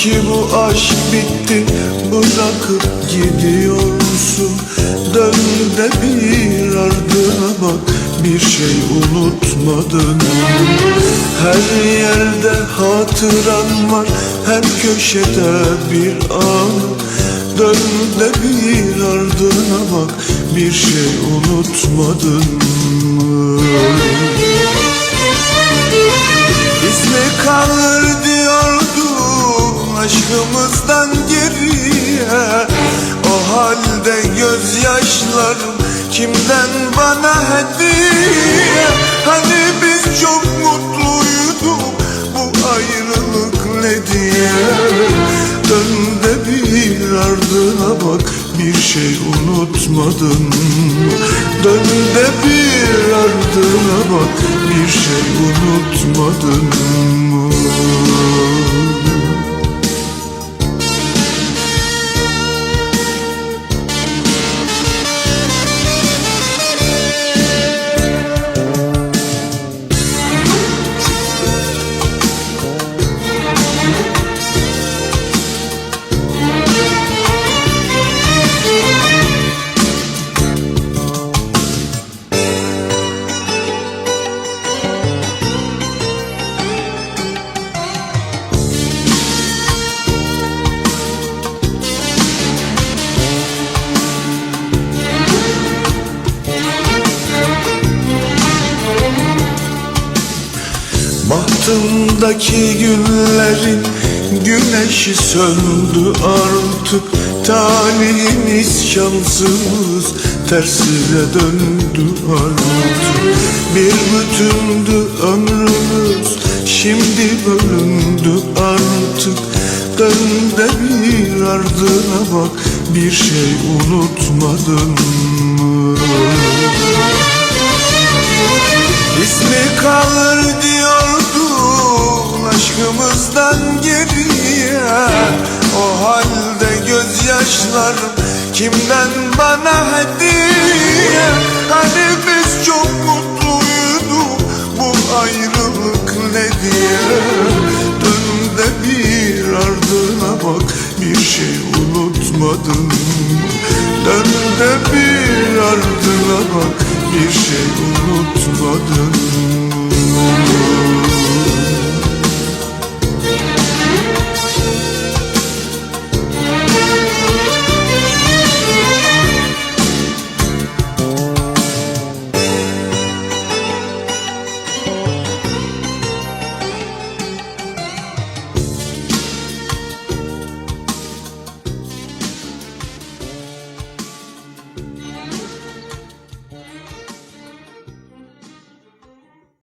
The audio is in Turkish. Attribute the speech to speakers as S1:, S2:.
S1: Sanki bu aşk bitti bırakıp gidiyorsun. Dön de bir ardına bak bir şey unutmadın. Her yerde hatıran var her köşede bir an. Dön de bir ardına bak bir şey unutmadın mı? Diyordun aşkımızdan geriye O halde gözyaşlarım kimden bana hediye Hani biz çok mutluyduk bu ayrılık ne diye Dön de bir ardına bak bir şey unutmadın? Dön de bir ardına bak bir şey unutmadın mı? Bahtımdaki günlerin güneşi söndü artık. Talihimiz şansımız tersine döndü artık. Bir bütündü ömrümüz şimdi bölündü artık. Dön de bir ardına bak bir şey unutmadın mı? İsmi kalır Başımızdan geriye. O halde gözyaşlar kimden bana hediye? Hani biz çok mutluyduk bu ayrılık ne diye? Dön de bir ardına bak bir şey unutmadım Dön de bir ardına bak bir şey unutmadım